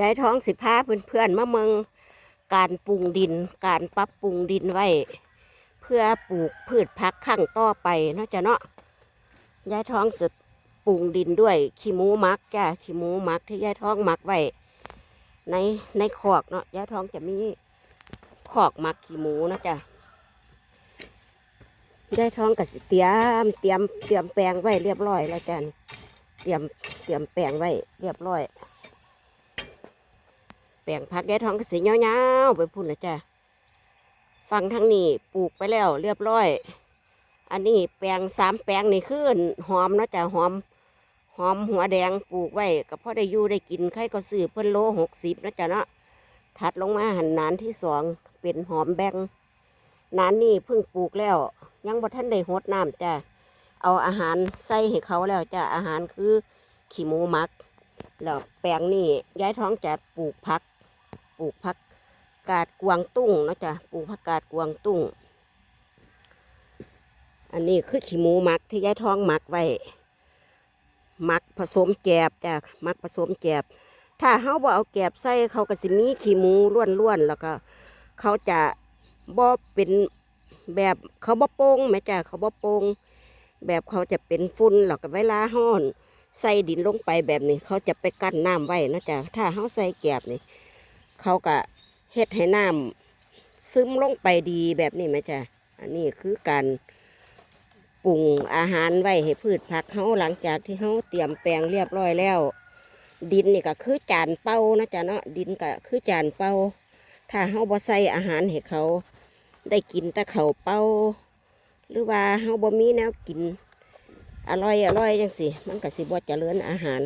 ยายท้องสิพาเพื่อนๆมาเมืองการปรุงดิน การปรับปรุงดินไว้ เพื่อปลูกพืชพักข้างต่อไปเนาะจ้ะเนาะยายท้องสิปรุงดินด้วยขี้หมูมักจ้ะขี้หมูมักที่ยายท้องมักไว้ในในขอกเนาะยายท้องจะมีขอกมักขี้หมูเนาะจ้ะยายท้องก็สิเตรียมเตรียมเตรียมแปลงไว้เรียบร้อยแล้วจ้ะเตรียมเตรียมแปลงไว้เรียบร้อย แปลงผักยายทองก็สีเงาวๆไปพุ่นละจ้ะฟังทั้งนี้ปลูกไปแล้วเรียบร้อย อันนี้แปลงสามแปลงนี่คือหอมเนาะจ้ะหอม หอมหัวแดงปลูกไว้ก็พอได้อยู่ได้กินใครก็ซื้อเพิ่นโลหกสิบนะจ้ะเนาะถัดลงมาหันนานที่สองเป็นหอมแบงนานนี่เพิ่งปลูกแล้ว ยังบ่ทันได้หดน้ำจ้ะเอาอาหารใส่ให้เขาแล้วจ้ะอาหารคือขี้หมูมักแล้วแปลงนี่ย้ายท้องจะปลูกผัก ลูกผักกาดกวางตุ้งนะจ้ะปลูกผักกาดกวางตุ้ง อันนี้คือขี้หมูหมักที่ยายทองหมักไว้หมักผสมแกบจ้ะหมักผสมแกบ ถ้าเฮาบ่เอาแกบใส่เขาก็สิมีขี้หมูล้วนๆแล้วก็ เขาจะบ่เป็นแบบเขาบ่โป่งแม่จ้ะเขาบ่โป่งแบบเขาจะเป็นฝุ่นแล้วก็เวลาห้อน ใส่ดินลงไปแบบนี้ เขาจะไปกั้นน้ำไว้นะจ๊ะถ้าเขาใส่แกบนี่ เขาก็เฮ็ดให้น้ำซึมลงไปดีแบบนี้ไหมจ๊ะอันนี้คือการปรุงอาหารไว้ให้พืชผักเขาหลังจากที่เขาเตรียมแปลงเรียบร้อยแล้ว ดินนี่ก็คือจานเป้านะจ๊ะเนาะดินก็คือจานเป้า ถ้าเขาบ่ใส่อาหารให้เขาได้กินแต่เขาเป้า หรือว่าเขาบ่มีแนวกิน อร่อยอร่อยจังสิมันก็สิบ่เจริญอาหาร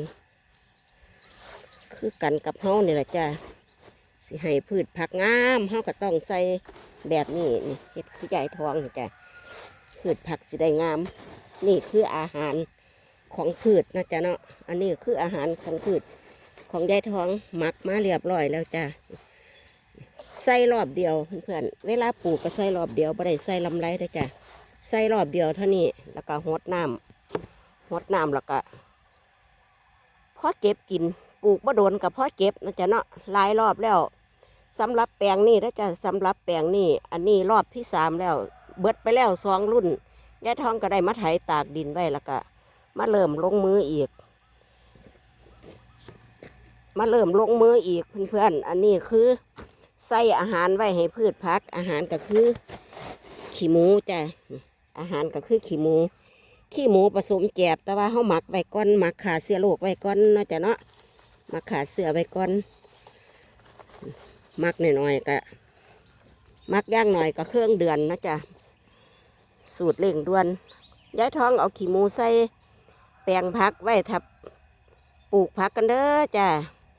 คือกันกับเฮานี่แหละจ้ะ สิให้พืชผักงามเฮาก็ต้องใส่แบบนี้นี่เฮ็ดคือใหญ่ทองจ้ะพืชผักสิได้งาม นี่คืออาหารของพืชนะจ๊ะเนาะอันนี้คืออาหารของพืชของยายทองหมักมาเรียบร้อยแล้วจ้ะใส่รอบเดียวเพื่อนเวลาปลูกก็ใส่รอบเดียวไม่ได้ใส่ลำไรเด้จ้ะใส่รอบเดียวเท่านี้แล้วก็หดน้ำหดน้ำแล้วก็พอเก็บกินปลูกบ่โดนกับพอเก็บนะจ๊ะเนาะหลายรอบแล้ว สำหรับแปลงนี่นะจ๊ะสำหรับแปลงนี่อันนี้รอบที่สามแล้ว เบิดไปแล้วสองรุ่นยายทองก็ได้มาไถตากดินไว้แล้วก็มาเริ่มลงมืออีก มาเริ่มลงมืออีกเพื่อนๆ อันนี้คือใส่อาหารไว้ให้พืชพัก อาหารก็คือขี้หมูจ้ะอาหารก็คือขี้หมู ขี้หมูผสมแกบแต่ว่าเขาหมักไว้ก่อนหมักขาเสื้อโลกไว้ก่อนนาะจ้ะเนาะหมักขาเสื้อไว้ก่อน มักหน่อยๆก็มักย่างหน่อยก็เครื่องเดือนนะจ๊ะสูตรเร่งด่วนย้ายท้องเอาขี้มูใส่แปลงพักไว้ทับปลูกพักกันเด้อจ้ะ